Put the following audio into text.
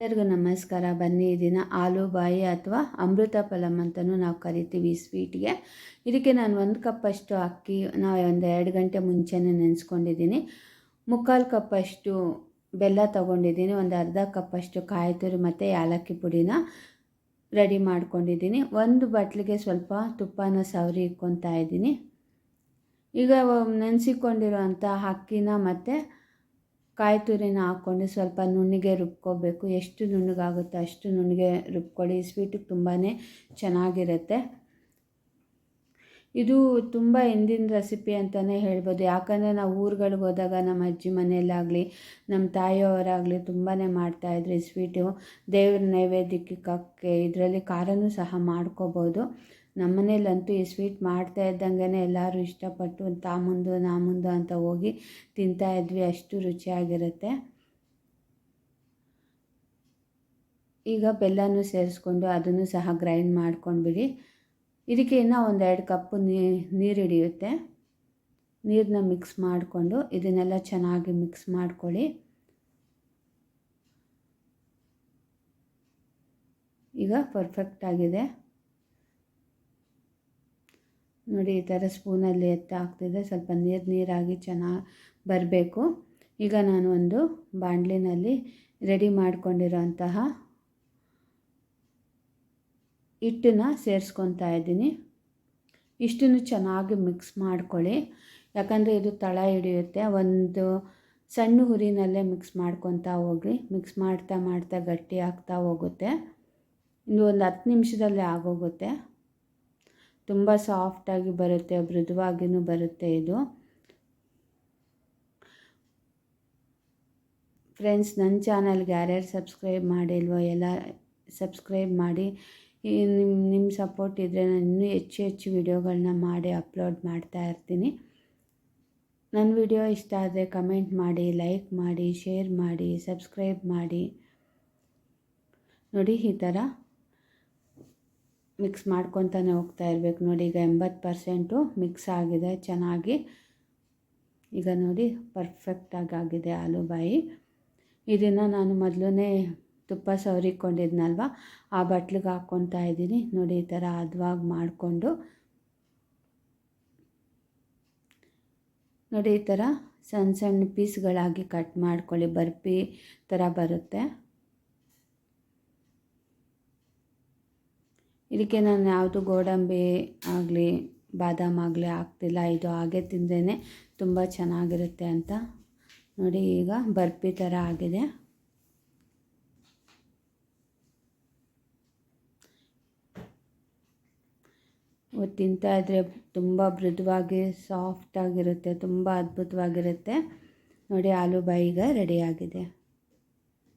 ಎಲ್ಲರಿಗೂ ನಮಸ್ಕಾರ. ಬನ್ನಿ ಇದನ್ನು ಆಲೂಬಾಯಿ ಆಲೂ ಬಾಯಿ ಅಥವಾ ಅಮೃತ ಫಲಂ ಅಂತಲೂ ನಾವು ಕರಿತೀವಿ ಈ ಸ್ವೀಟ್ಗೆ. ಇದಕ್ಕೆ ನಾನು ಒಂದು ಕಪ್ಪಷ್ಟು ಅಕ್ಕಿ ನಾವು ಒಂದು ಎರಡು ಗಂಟೆ ಮುಂಚೆನೇ ನೆನೆಸ್ಕೊಂಡಿದ್ದೀನಿ. ಮುಕ್ಕಾಲು ಕಪ್ಪಷ್ಟು ಬೆಲ್ಲ ತೊಗೊಂಡಿದ್ದೀನಿ. ಒಂದು ಅರ್ಧ ಕಪ್ಪಷ್ಟು ಕಾಯಿ ತುರಿ ಮತ್ತು ಏಲಕ್ಕಿ ಪುಡಿನ ರೆಡಿ ಮಾಡ್ಕೊಂಡಿದ್ದೀನಿ. ಒಂದು ಬಟ್ಲಿಗೆ ಸ್ವಲ್ಪ ತುಪ್ಪನ ಸವರಿ ಇಕ್ಕೊತಾ ಇದ್ದೀನಿ. ಈಗ ನೆನೆಸಿಕೊಂಡಿರೋ ಅಂಥ ಅಕ್ಕಿನ ಮತ್ತು ಕಾಯಿ ತುರಿನ ಹಾಕ್ಕೊಂಡು ಸ್ವಲ್ಪ ನುಣ್ಣಗೆ ರುಬ್ಕೋಬೇಕು. ಎಷ್ಟು ನುಣ್ಣಗಾಗುತ್ತೋ ಅಷ್ಟು ನುಣ್ಣಗೆ ರುಬ್ಕೊಳ್ಳಿ. ಸ್ವೀಟಿಗೆ ತುಂಬಾ ಚೆನ್ನಾಗಿರುತ್ತೆ. ಇದು ತುಂಬ ಹಿಂದಿನ ರೆಸಿಪಿ ಅಂತಲೇ ಹೇಳ್ಬೋದು. ಯಾಕಂದರೆ ನಾವು ಊರುಗಳಿಗೆ ಹೋದಾಗ ನಮ್ಮ ಅಜ್ಜಿ ಮನೆಯಲ್ಲಾಗಲಿ ನಮ್ಮ ತಾಯಿಯವರಾಗಲಿ ತುಂಬಾ ಮಾಡ್ತಾಯಿದ್ರು ಈ ಸ್ವೀಟು ದೇವ್ರ ನೈವೇದ್ಯಕ್ಕೆ ಇದರಲ್ಲಿ ಖಾರನೂ ಸಹ ಮಾಡ್ಕೋಬೋದು. ನಮ್ಮ ಮನೇಲಂತೂ ಈ ಸ್ವೀಟ್ ಮಾಡ್ತಾ ಇದ್ದಂಗೆ ಎಲ್ಲರೂ ಇಷ್ಟಪಟ್ಟು ತಾ ಮುಂದು ನಾ ಮುಂದು ಅಂತ ಹೋಗಿ ತಿಂತಾ ಇದ್ವಿ. ಅಷ್ಟು ರುಚಿಯಾಗಿರುತ್ತೆ. ಈಗ ಬೆಲ್ಲನೂ ಸೇರಿಸ್ಕೊಂಡು ಅದನ್ನು ಸಹ ಗ್ರೈಂಡ್ ಮಾಡ್ಕೊಂಡ್ಬಿಡಿ. ಇದಕ್ಕೆ ಇನ್ನೂ ಒಂದೆರಡು ಕಪ್ಪು ನೀರು ಹಿಡಿಯುತ್ತೆ ನೀರನ್ನ ಮಿಕ್ಸ್ ಮಾಡಿಕೊಂಡು ಇದನ್ನೆಲ್ಲ ಚೆನ್ನಾಗಿ ಮಿಕ್ಸ್ ಮಾಡ್ಕೊಳ್ಳಿ. ಈಗ ಪರ್ಫೆಕ್ಟ್ ಆಗಿದೆ. ನೋಡಿ, ಈ ಥರ ಸ್ಪೂನಲ್ಲಿ ಎತ್ತ ಹಾಕ್ತಿದೆ ಸ್ವಲ್ಪ ನೀರು ನೀರಾಗಿ ಚೆನ್ನಾಗಿ ಬರಬೇಕು. ಈಗ ನಾನು ಒಂದು ಬಾಂಡ್ಲಿನಲ್ಲಿ ರೆಡಿ ಮಾಡ್ಕೊಂಡಿರೋಂತಹ ಹಿಟ್ಟನ್ನು ಸೇರಿಸ್ಕೊತಾ ಇದ್ದೀನಿ. ಇಷ್ಟನ್ನು ಚೆನ್ನಾಗಿ ಮಿಕ್ಸ್ ಮಾಡ್ಕೊಳ್ಳಿ. ಯಾಕಂದರೆ ಇದು ತಳ ಹಿಡಿಯುತ್ತೆ. ಒಂದು ಸಣ್ಣ ಹುರಿನಲ್ಲೇ ಮಿಕ್ಸ್ ಮಾಡ್ಕೊತಾ ಹೋಗಿ ಮಿಕ್ಸ್ ಮಾಡ್ತಾ ಮಾಡ್ತಾ ಗಟ್ಟಿ ಆಗ್ತಾ ಹೋಗುತ್ತೆ. ಇದು ಒಂದು ಹತ್ತು ನಿಮಿಷದಲ್ಲಿ ಆಗೋಗುತ್ತೆ. ತುಂಬ ಸಾಫ್ಟಾಗಿ ಬರುತ್ತೆ. ಮೃದುವಾಗಿಯೂ ಬರುತ್ತೆ ಇದು. ಫ್ರೆಂಡ್ಸ್ ನನ್ನ ಚಾನಲ್ಗೆ ಯಾರ್ಯಾರು ಸಬ್ಸ್ಕ್ರೈಬ್ ಮಾಡಿಲ್ವೋ ಎಲ್ಲ ಸಬ್ಸ್ಕ್ರೈಬ್ ಮಾಡಿ. ನಿಮ್ಮ ನಿಮ್ಮ ಸಪೋರ್ಟ್ ಇದ್ದರೆ ನಾನು ಇನ್ನೂ ಹೆಚ್ಚು ಹೆಚ್ಚು ವಿಡಿಯೋಗಳನ್ನ ಮಾಡಿ ಅಪ್ಲೋಡ್ ಮಾಡ್ತಾ ಇರ್ತೀನಿ. ನನ್ನ ವಿಡಿಯೋ ಇಷ್ಟ ಆದರೆ ಕಮೆಂಟ್ ಮಾಡಿ ಲೈಕ್ ಮಾಡಿ ಶೇರ್ ಮಾಡಿ ಸಬ್ಸ್ಕ್ರೈಬ್ ಮಾಡಿ. ನೋಡಿ ಈ ಥರ ಮಿಕ್ಸ್ ಮಾಡ್ಕೊತಾನೆ ಹೋಗ್ತಾ ಇರಬೇಕು. ನೋಡಿ ಈಗ ಎಂಬತ್ತು ಪರ್ಸೆಂಟು ಮಿಕ್ಸ್ ಆಗಿದೆ, ಚೆನ್ನಾಗಿ. ಈಗ ನೋಡಿ ಪರ್ಫೆಕ್ಟಾಗಿ ಆಗಿದೆ ಆಲೂಬಾಯಿ. ಇದನ್ನು ನಾನು ಮೊದಲೇ ತುಪ್ಪ ಸವರಿಕೊಂಡಿದ್ನಲ್ವ? ಆ ಬಟ್ಲಿಗೆ ಹಾಕ್ಕೊತಾ ಇದ್ದೀನಿ. ನೋಡಿ, ಈ ಥರ ಹದವಾಗಿ ಮಾಡಿಕೊಂಡು. ನೋಡಿ, ಈ ಥರ ಸಣ್ಣ ಸಣ್ಣ ಪೀಸ್ಗಳಾಗಿ ಕಟ್ ಮಾಡ್ಕೊಳ್ಳಿ. ಬರ್ಫಿ ಥರ ಬರುತ್ತೆ. ಇದಕ್ಕೆ ನಾನು ಯಾವುದು ಗೋಡಂಬಿ ಆಗಲಿ, ಬಾದಾಮ್ ಆಗಲಿ ಹಾಕ್ತಿಲ್ಲ. ಇದು ಹಾಗೆ ತಿಂದ್ರೇ ತುಂಬ ಚೆನ್ನಾಗಿರುತ್ತೆ ಅಂತ. ನೋಡಿ, ಈಗ ಬರ್ಫಿ ಥರ ಆಗಿದೆ. ತಿಂತಾ ಇದ್ದರೆ ತುಂಬ ಮೃದುವಾಗಿ ಸಾಫ್ಟಾಗಿರುತ್ತೆ ತುಂಬ ಅದ್ಭುತವಾಗಿರುತ್ತೆ. ನೋಡಿ ಆಲೂ ಈಗ ರೆಡಿಯಾಗಿದೆ